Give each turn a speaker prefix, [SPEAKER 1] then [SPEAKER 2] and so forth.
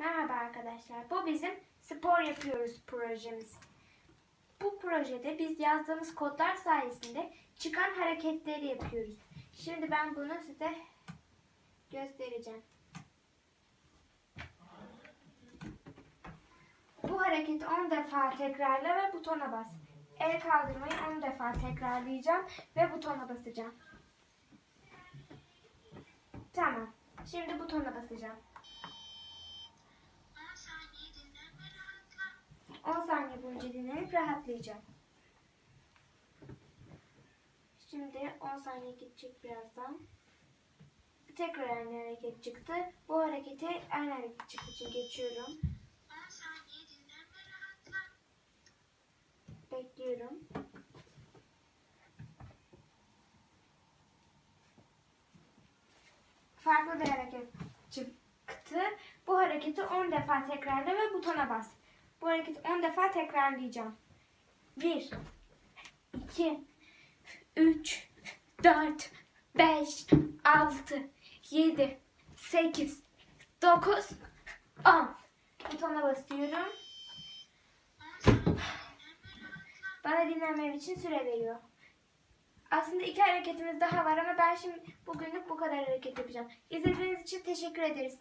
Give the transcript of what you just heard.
[SPEAKER 1] Merhaba arkadaşlar. Bu bizim spor yapıyoruz projemiz. Bu projede biz yazdığımız kodlar sayesinde çıkan hareketleri yapıyoruz. Şimdi ben bunu size göstereceğim. Bu hareketi 10 defa tekrarla ve butona bas. El kaldırmayı 10 defa tekrarlayacağım ve butona basacağım. Tamam. Şimdi butona basacağım. Dinlenip rahatlayacağım. Şimdi 10 saniye gidecek birazdan. Tekrar aynı hareket çıktı. Bu hareketi aynı hareket çıktığı için geçiyorum.
[SPEAKER 2] 10 saniye dinlen ve rahatla.
[SPEAKER 1] Bekliyorum. Farklı bir hareket çıktı. Bu hareketi 10 defa tekrarla ve butona bas. Bu hareketi 10 defa tekrarlayacağım. 1 2 3 4 5 6 7 8 9 10 Butona basıyorum.
[SPEAKER 2] 10 saniye dinlen ve rahatla.
[SPEAKER 1] Bana dinlenmem için süre veriyor. Aslında iki hareketimiz daha var ama ben şimdi bugünlük bu kadar hareket yapacağım. İzlediğiniz için teşekkür ederiz.